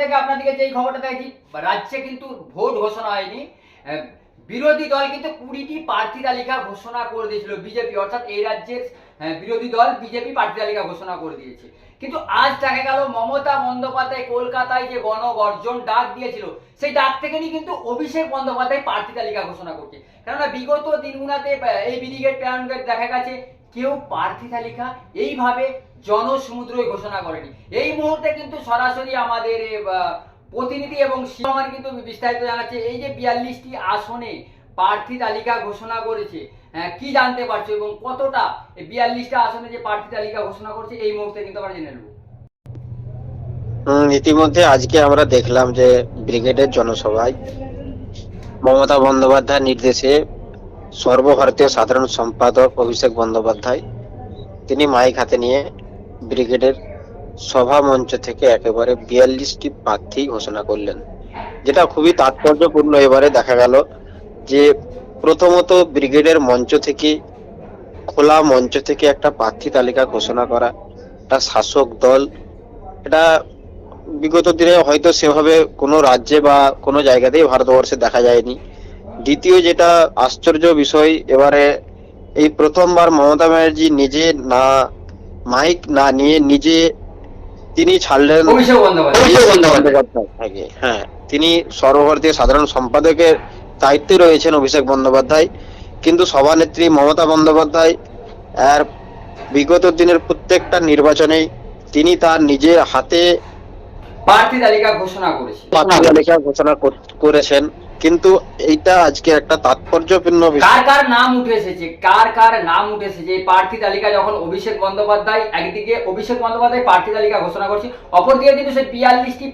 থেকে আপনাদেরকে যেই খবরটা দেখছি রাজ্যে কিন্তু ভোট ঘোষণা হয়নি। বিরোধী দল কিন্তু কুড়িটি প্রার্থী তালিকা ঘোষণা করে দিয়েছিল বিজেপি, অর্থাৎ এই রাজ্যের বিরোধী দল বিজেপি প্রার্থী তালিকা ঘোষণা করে দিয়েছে। কিন্তু আজ দেখা গেল মমতা বন্দ্যোপাধ্যায় কলকাতায় যে গণগর্জন ডাক দিয়েছিল, সেই ডাক থেকে নিয়ে কিন্তু অভিষেক বন্দ্যোপাধ্যায় প্রার্থী তালিকা ঘোষণা করছে। কেননা বিগত দিনগুলোতে এই ব্রিগেড প্যারানগেট দেখা গেছে কেউ প্রার্থী তালিকা এইভাবে জনসমুদ্রই ঘোষণা করেনি। এই মুহূর্তে কিন্তু সরাসরি আমাদের প্রতিনিধি এবং শিবমান কিন্তু বিস্তারিত জানাচ্ছে, এই যে বিয়াল্লিশটি আসনে প্রার্থী তালিকা ঘোষণা করেছে কি জানতে পারছ এবং কতটা বিয়াল্লিশটা আসনে যে প্রার্থী তালিকা ঘোষণা করেছে, এই মুহূর্তে কিন্তু আমরা জেনে নেব। ইতিমধ্যে আজকে আমরা দেখলাম যে ব্রিগেডের জনসভায় মমতা বন্দ্যোপাধ্যায়ের নির্দেশে সর্বভারতীয় সাধারণ সম্পাদক অভিষেক বন্দ্যোপাধ্যায়। তিনি মাইক হাতে নিয়ে ব্রিগেডের সভা মঞ্চ থেকে একেবারে বিয়াল্লিশটি প্রার্থী ঘোষণা করলেন, যেটা খুবই তাৎপর্যপূর্ণ। এবারে দেখা গেল যে প্রথমত ব্রিগেডের মঞ্চ থেকে, খোলা মঞ্চ থেকে একটা প্রার্থী তালিকা ঘোষণা করা একটা শাসক দল। এটা বিগত দিনে হয়তো সেভাবে কোনো রাজ্যে বা কোনো জায়গাতেই ভারতবর্ষে দেখা যায়নি। দ্বিতীয় যেটা আশ্চর্য বিষয় এবারে এই প্রথমবার মমতা ব্যানার্জি নিজে না মাইক না নিয়ে নিজে তিনি ছাড়লেন হ্যাঁ তিনি সর্বভারতীয় সাধারণ সম্পাদকের দায়িত্বে রয়েছেন অভিষেক বন্দ্যোপাধ্যায়। কিন্তু সভানেত্রী মমতা বন্দ্যোপাধ্যায় আর বিগত দিনের প্রত্যেকটা নির্বাচনে তিনি তার নিজের হাতে প্রার্থী তালিকা ঘোষণা করেছে প্রার্থী তালিকা ঘোষণা করেছেন। কিন্তু এইটা আজকে একটা তাৎপর্যপূর্ণ কার কার নাম উঠে এসেছে? কার কার নাম উঠে এসেছে? এই প্রার্থী তালিকা যখন অভিষেক বন্দ্যোপাধ্যায় একদিকে অভিষেক বন্দ্যোপাধ্যায় প্রার্থী তালিকা ঘোষণা করছে অপরদিকে কিন্তু সেই বিয়াল্লিশটি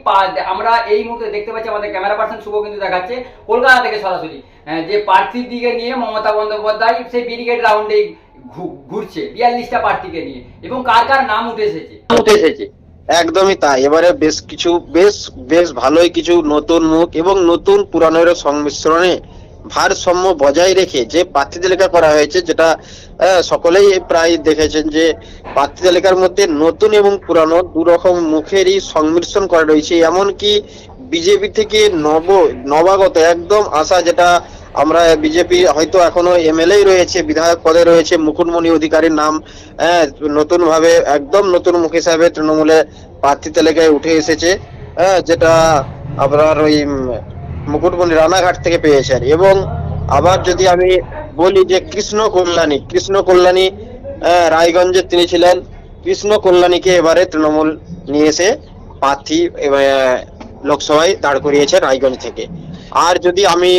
আমরা এই মুহূর্তে দেখতে পাচ্ছি আমাদের ক্যামেরা পার্সন শুভ কিন্তু দেখাচ্ছে কলকাতা থেকে সরাসরি। যে প্রার্থীর দিকে নিয়ে মমতা বন্দ্যোপাধ্যায় সেই ব্রিগেড রাউন্ডে ঘুরছে বিয়াল্লিশটা প্রার্থীকে নিয়ে। এবং কার কার নাম উঠে এসেছে? উঠে এসেছে। একদমই তাই। এবারে বেশ কিছু, বেশ বেশ ভালোই কিছু নতুন মুখ এবং নতুন পুরানোর সংমিশ্রণে ভারসাম্য বজায় রেখে যে প্রার্থী তালিকা করা হয়েছে, যেটা সকলেই প্রায় দেখেছেন যে প্রার্থী তালিকার মধ্যে নতুন এবং পুরানো দু রকম মুখেরই সংমিশ্রণ করা রয়েছে। এমনকি বিজেপি থেকে নব, নবাগত একদম আশা যেটা আমরা বিজেপি হয়তো এখনও এমএলএ রয়েছে, বিধায়ক পদে রয়েছে, মুকুটমণি অধিকারীর নাম হ্যাঁ নতুন ভাবে একদম নতুন মুখ হিসাবে তৃণমূলে প্রার্থী তালিকায় উঠে এসেছে হ্যাঁ যেটা আপনার ওই মুকুটমণি রানাঘাট থেকে পেয়েছেন এবং আবার যদি আমি বলি যে কৃষ্ণ কল্যাণী কৃষ্ণ কল্যাণী রায়গঞ্জে তিনি ছিলেন, কৃষ্ণ কল্যাণীকে এবারে তৃণমূল নিয়ে এসে প্রার্থী লোকসভায় দাঁড় করিয়েছে রায়গঞ্জ থেকে। আর যদি আমি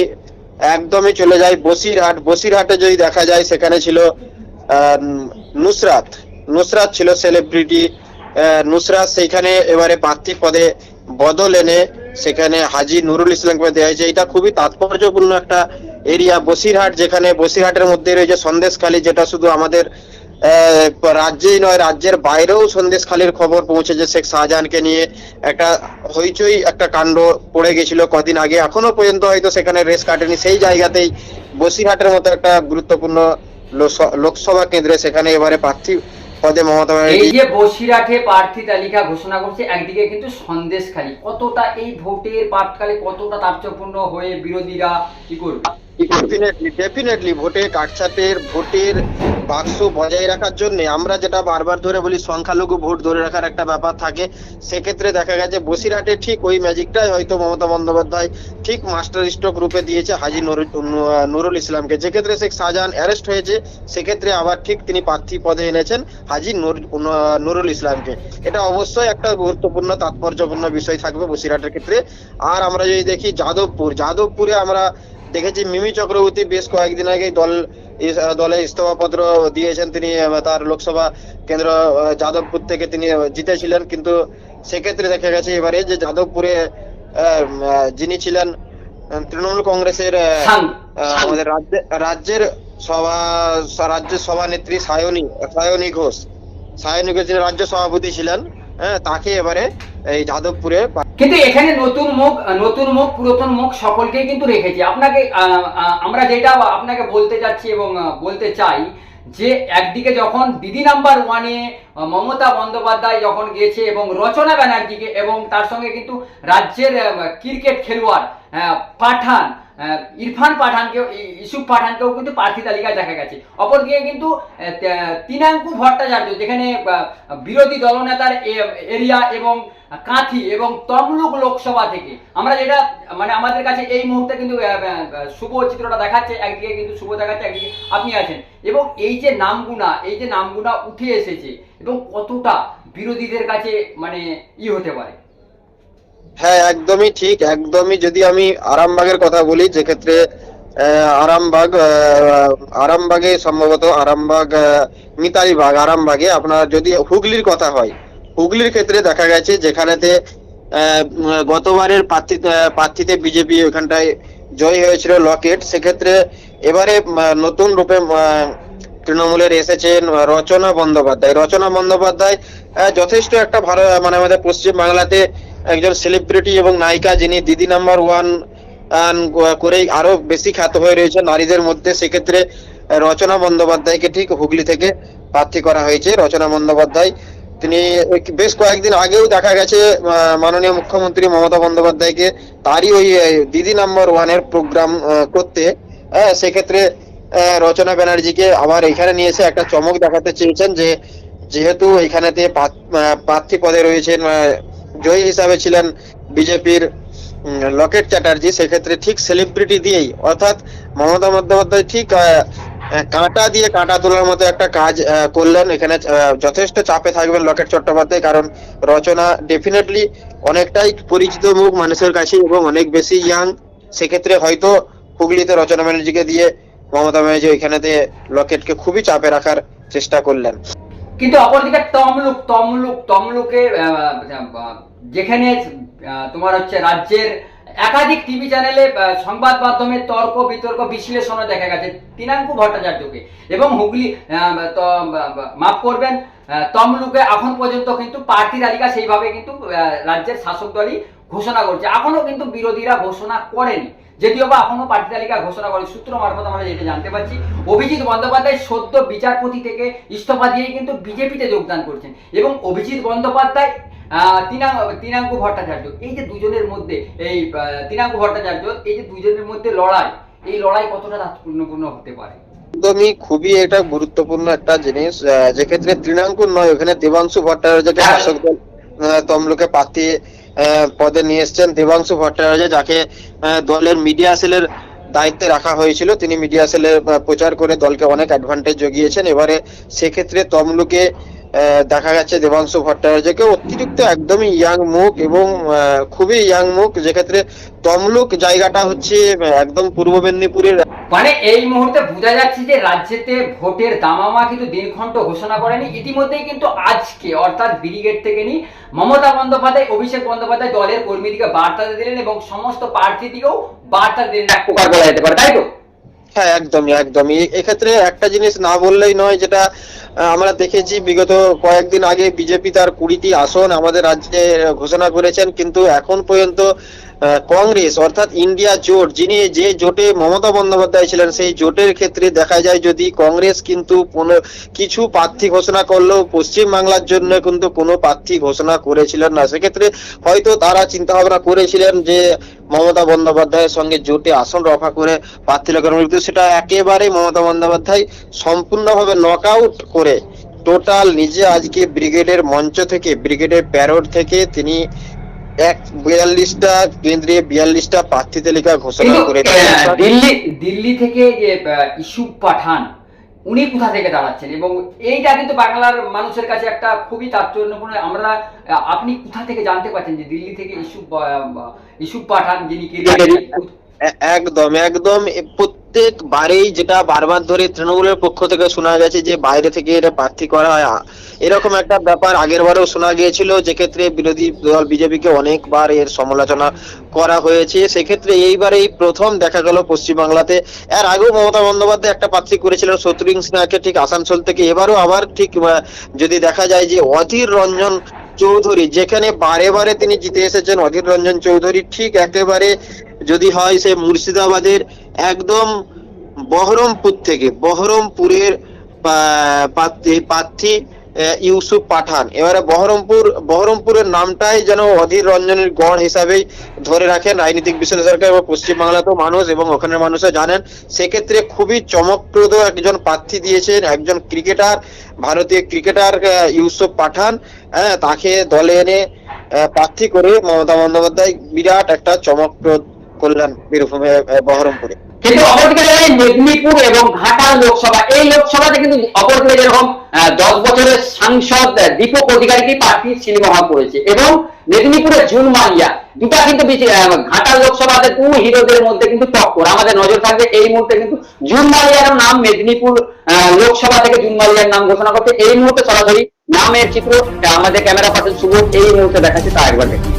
একদমই চলে যায়। বসিরহাট, বসিরহাটে যদি দেখা যায়, সেখানে ছিল নুসরাত। নুসরাত ছিল সেলিব্রিটি নুসরাত সেইখানে এবারে প্রার্থী পদে বদল এনে সেখানে হাজি নুরুল ইসলামকে দেওয়া হয়েছে। এটা খুবই তাৎপর্যপূর্ণ একটা এরিয়া বসিরহাট যেখানে, বসিরহাটের মধ্যে রয়েছে সন্দেশখালী, যেটা শুধু আমাদের রাজ্যেই নয়, রাজ্যের বাইরেও সন্দেশখালীর খবর পৌঁছেছে শেখ শাহজাহানকে নিয়ে। একটা হইচই, একটা কাণ্ড পড়ে গেছিল কদিন আগে। এখনও পর্যন্ত হয়তো সেখানে রেস কাটেনি। সেই জায়গাতেই বসিরহাটের মতো একটা গুরুত্বপূর্ণ লোকসভা কেন্দ্রে সেখানে এবারে প্রার্থী পদে মমতা এই যে বসিরহাটে প্রার্থী তালিকা ঘোষণা করছে, একদিকে কিন্তু সন্দেশখালী। কতটা এই ভোটের পাটকালে কতটা তাৎপর্যপূর্ণ হয়ে বিরোধীরা কি করবে? ডেফিনেটলি ডেফিনেটলি ভোটে কাটছাটের ভোটের বাক্স বজায় রাখার জন্য আমরা যেটা বারবার ধরে বলি, সংখ্যালঘু ভোট ধরে রাখার একটা ব্যাপার থাকে। সেক্ষেত্রে দেখা গেছে, বসিরহাটে ঠিক ওই ম্যাজিকটাই হয়তো মমতা বন্দ্যোপাধ্যায় ঠিক মাস্টার স্ট্রোক রূপে দিয়েছে হাজি নুরুল ইসলামকে। যেক্ষেত্রে শেখ শাহজাহান অ্যারেস্ট হয়েছে, সেক্ষেত্রে আবার ঠিক তিনি প্রার্থী পদে এনেছেন হাজি নুর- নুর- নুরুল ইসলামকে। এটা অবশ্যই একটা গুরুত্বপূর্ণ, তাৎপর্যপূর্ণ বিষয় থাকবে বসিরহাটের ক্ষেত্রে। আর আমরা যদি দেখি যাদবপুর, যাদবপুরে আমরা দেখেছি মিমি চক্রবর্তী বেশ কয়েকদিন আগে দল দলে ইস্তফাপত্র দিয়েছেন। তিনি তার লোকসভা কেন্দ্র যাদবপুর থেকে তিনি জিতেছিলেন। কিন্তু সেক্ষেত্রে দেখা গেছে এবারে যে যাদবপুরে যিনি ছিলেন তৃণমূল কংগ্রেসের আমাদের রাজ্যে রাজ্যের সভা রাজ্যের সভানেত্রী সায়নী সায়নী ঘোষ। সায়নী ঘোষ যিনি রাজ্য সভাপতি ছিলেন হ্যাঁ তাকে এবারে এই যাদবপুরে কিন্তু এখানে নতুন মুখ নতুন মুখ, পুরাতন মুখ সকলকেই কিন্তু রেখেছি। আপনাকে আমরা যেটা আপনাকে বলতে যাচ্ছি এবং বলতে চাই যে একদিকে যখন দিদি নাম্বার ওয়ানে মমতা বন্দ্যোপাধ্যায় যখন গেছে এবং রচনা ব্যানার্জিকে এবং তার সঙ্গে কিন্তু রাজ্যের ক্রিকেট খেলোয়াড় পাঠান ইরফান পাঠানকেও ইসুফ পাঠানকেও কিন্তু প্রার্থী তালিকায় দেখা গেছে। অপরদিকে কিন্তু তিনাঙ্কু ভট্টাচার্য, যেখানে বিরোধী দলনেতার এরিয়া এবং কাঁথি এবং তমলুক লোকসভা থেকে, আমরা যেটা মানে আমাদের কাছে এই মুহূর্তে কিন্তু শুভ চিত্রটা দেখাচ্ছে, একদিকে কিন্তু শুভ দেখাচ্ছে, একদিকে আপনি আছেন। এবং এই যে নামগুনা, এই যে নামগুনা উঠে এসেছে, এবং কতটা বিরোধীদের কাছে মানে ই হতে পারে। হ্যাঁ একদমই ঠিক একদমই যদি আমি আরামবাগের কথা বলি যে ক্ষেত্রে আরামবাগ আরামবাগে সম্ভবত আরামবাগ আহ, মিতালিবাগ আরামবাগে আপনার যদি হুগলির কথা হয় হুগলির ক্ষেত্রে দেখা গেছে যেখানেতে গতবারের প্রার্থী প্রার্থীতে বিজেপি ওখানটায় জয় হয়েছিল লকেট সেক্ষেত্রে এবারে নতুন রূপে তৃণমূলের এসেছেন রচনা বন্দ্যোপাধ্যায়। রচনা বন্দ্যোপাধ্যায় যথেষ্ট একটা ভালো মানে আমাদের পশ্চিম বাংলাতে একজন সেলিব্রিটি এবং নায়িকা যিনি দিদি নাম্বার ওয়ান করেই আরও বেশি খ্যাত হয়ে রয়েছে নারীদের মধ্যে সেক্ষেত্রে রচনা বন্দ্যোপাধ্যায়কে ঠিক হুগলি থেকে প্রার্থী করা হয়েছে। রচনা বন্দ্যোপাধ্যায় তিনি বেশ কয়েকদিন আগেও দেখা গেছে মাননীয় মুখ্যমন্ত্রী মমতা বন্দ্যোপাধ্যায়কে তারই ওই দিদি নাম্বার ওয়ানের প্রোগ্রাম করতে। হ্যাঁ, সেক্ষেত্রে রচনা ব্যানার্জিকে আবার এখানে নিয়ে এসে একটা চমক দেখাতে চেয়েছেন যে যেহেতু এখানেতে প্রার্থী পদে রয়েছেন জয়ী হিসাবে ছিলেন বিজেপির লকেট চ্যাটার্জি। সেক্ষেত্রে ঠিক সেলিব্রিটি দিয়েই, অর্থাৎ মমতা বন্দ্যোপাধ্যায় ঠিক কাঁটা দিয়ে কাঁটা তোলার মতো একটা কাজ করলেন। এখানে যথেষ্ট চাপে থাকবেন লকেট চট্টোপাধ্যায়, কারণ রচনা ডেফিনেটলি অনেকটাই পরিচিত মুখ মানুষের কাছে এবং অনেক বেশি ইয়াং সেক্ষেত্রে হয়তো হুগলিতে রচনা ব্যানার্জিকে দিয়ে মমতা ব্যানার্জি ওইখানেতে লকেটকে খুবই চাপে রাখার চেষ্টা করলেন। কিন্তু অপরদিকে তমলুক তমলুক তমলুকে আহ, যেখানে তোমার হচ্ছে রাজ্যের একাধিক টিভি চ্যানেলে সংবাদ মাধ্যমে তর্ক বিতর্ক বিশ্লেষণও দেখা গেছে তিনাঙ্কু ভট্টাচার্যকে। এবং হুগলি মাফ করবেন তমলুকে এখন পর্যন্ত কিন্তু প্রার্থী তালিকা সেইভাবে কিন্তু রাজ্যের শাসক দলই ঘোষণা করছে। এখনও কিন্তু বিরোধীরা ঘোষণা করেনি। যদিও বা এখনও প্রার্থী তালিকা ঘোষণা করে সূত্র মারফত আমরা যেটা জানতে পারছি অভিজিৎ বন্দ্যোপাধ্যায় সদ্য বিচারপতি থেকে ইস্তফা দিয়েই কিন্তু বিজেপিতে যোগদান করছেন এবং অভিজিৎ বন্দ্যোপাধ্যায় আহ, তিনাং তিনাঙ্কু ভট্টাচার্য এই যে দুজনের মধ্যে এই তিনাঙ্কু ভট্টাচার্য এই যে দুজনের মধ্যে লড়াই এই লড়াই কতটা তাৎপর্যপূর্ণ হতে পারে একদমই খুবই এটা গুরুত্বপূর্ণ একটা জিনিস আহ, যে ক্ষেত্রে তৃণাঙ্কুর নয় ওখানে দেবাংশু ভট্টাচার্যকে হ্যাঁ। শাসক দল তমলুকে আহ, পদে নিয়ে এসছেন দেবাংশু ভট্টাচার্য, যাকে দলের মিডিয়া সেলের দায়িত্বে রাখা হয়েছিল। তিনি মিডিয়া সেলের প্রচার করে দলকে অনেক অ্যাডভান্টেজ জগিয়েছেন। এবারে সেক্ষেত্রে তমলুকে দেখা যাচ্ছে দেবাংশু ভট্টাচার্যকে অতিরিক্ত একদমই ইয়াং মুখ এবং খুবই ইয়াং মুখ। যেক্ষেত্রে তমলুক জায়গাটা হচ্ছে একদম পূর্ব মেদিনীপুরের। মানে এই মুহূর্তে বোঝা যাচ্ছে যে রাজ্যেতে ভোটের দামামা কিন্তু দিনখণ্ড ঘোষণা করেনি। ইতিমধ্যেই কিন্তু আজকে অর্থাৎ ব্রিগেড থেকে নি মমতা বন্দ্যোপাধ্যায় অভিষেক বন্দ্যোপাধ্যায় দলের কর্মীদিকে বার্তা দিলেন এবং সমস্ত প্রার্থীদিকেও বার্তা দিলেন। এক প্রকার বলা যেতে পারে তাই তো? হ্যাঁ একদমই একদমই। এক্ষেত্রে একটা জিনিস না বললেই নয়, যেটা আমরা দেখেছি বিগত কয়েকদিন আগে বিজেপি তার কুড়িটি আসন আমাদের রাজ্যে ঘোষণা করেছেন, কিন্তু এখন পর্যন্ত কংগ্রেস, অর্থাৎ ইন্ডিয়া জোট, যিনি যে জোটে মমতা বন্দ্যোপাধ্যায় ছিলেন, সেই জোটের ক্ষেত্রে দেখা যায় যদি কংগ্রেস কিন্তু কোনো কিছু প্রার্থী ঘোষণা করলেও পশ্চিম বাংলার জন্য কিন্তু কোনো প্রার্থী ঘোষণা করেছিলেন না। সেক্ষেত্রে হয়তো তারা চিন্তা ভাবনা করেছিলেন যে মমতা বন্দ্যোপাধ্যায়ের সঙ্গে জোটে আসন রফা করে প্রার্থী লাগানো কিন্তু সেটা একেবারে মমতা বন্দ্যোপাধ্যায় সম্পূর্ণভাবে নক আউট করে টোটাল নিজে আজকে ব্রিগেডের মঞ্চ থেকে, ব্রিগেডের প্যারোড থেকে তিনি এক বিয়াল্লিশটা কেন্দ্রে বিয়াল্লিশটা প্রার্থী তালিকা ঘোষণা করে দিল্লি দিল্লি থেকে যে ইস্যু পাঠান উনি কোথা থেকে দাঁড়াচ্ছেন? এবং এইটা কিন্তু বাংলার মানুষের কাছে একটা খুবই তাৎপর্যপূর্ণ। আমরা আপনি কোথা থেকে জানতে পারছেন যে দিল্লি থেকে ইস্যু ইস্যু পাঠান যিনি একদম একদম প্রত্যেক বারেই যেটা বারবার ধরে তৃণমূলের পক্ষ থেকে শোনা গেছে যে বাইরে থেকে এটা প্রার্থী করা হয় এরকম একটা ব্যাপার আগের বারেও শোনা গিয়েছিল। যেক্ষেত্রে বিরোধী দল বিজেপিকে অনেকবার এর সমালোচনা করা হয়েছে। সেক্ষেত্রে এইবারে এই প্রথম দেখা গেল পশ্চিমবাংলাতে। এর আগেও মমতা বন্দ্যোপাধ্যায় একটা প্রার্থী করেছিলেন শত্রুঘ্ন সিনহাকে ঠিক আসানসোল থেকে। এবারও আবার ঠিক যদি দেখা যায় যে অধীর রঞ্জন চৌধুরী, যেখানে বারে বারে তিনি জিতে এসেছেন অধীর রঞ্জন চৌধুরী, ঠিক একেবারে যদি হয় সে মুর্শিদাবাদের একদম বহরমপুর থেকে, বহরমপুরের প্রার্থী প্রার্থী ইউসুফ পাঠান। এবারে বহরমপুর, বহরমপুরের নামটাই যেন অধীর রঞ্জনের গড় হিসাবেই ধরে রাখেন রাজনৈতিক বিশ্লেষকরা এবং পশ্চিমবাংলাতেও মানুষ এবং ওখানের মানুষও জানেন, সেক্ষেত্রে খুবই চমকপ্রদ একজন প্রার্থী দিয়েছেন, একজন ক্রিকেটার, ভারতীয় ক্রিকেটার ইউসুফ পাঠান। হ্যাঁ তাকে দলে এনে প্রার্থী করে মমতা বন্দ্যোপাধ্যায় বিরাট একটা চমকপ্রদ করলেন বীরভূমে বহরমপুরে। কিন্তু অপরদিকে জানেন মেদিনীপুর এবং ঘাটাল লোকসভা, এই লোকসভাতে কিন্তু অপরদিকে যেরকম দশ বছরের সাংসদ দীপক অধিকারীকে প্রার্থী সিনেমা করেছে। এবং মেদিনীপুরের জুন মালিয়া দুটা কিন্তু ঘাটাল লোকসভাতে টু হিরোদের মধ্যে কিন্তু টক্কর। আমাদের নজর থাকবে এই মুহূর্তে কিন্তু জুন মালিয়ার নাম মেদিনীপুর লোকসভা থেকে জুন মালিয়ার নাম ঘোষণা করতে এই মুহূর্তে সরাসরি নামের চিত্র আমাদের ক্যামেরা পার্সন শুভ এই মুহূর্তে দেখাচ্ছে, তা একবার দেখুন।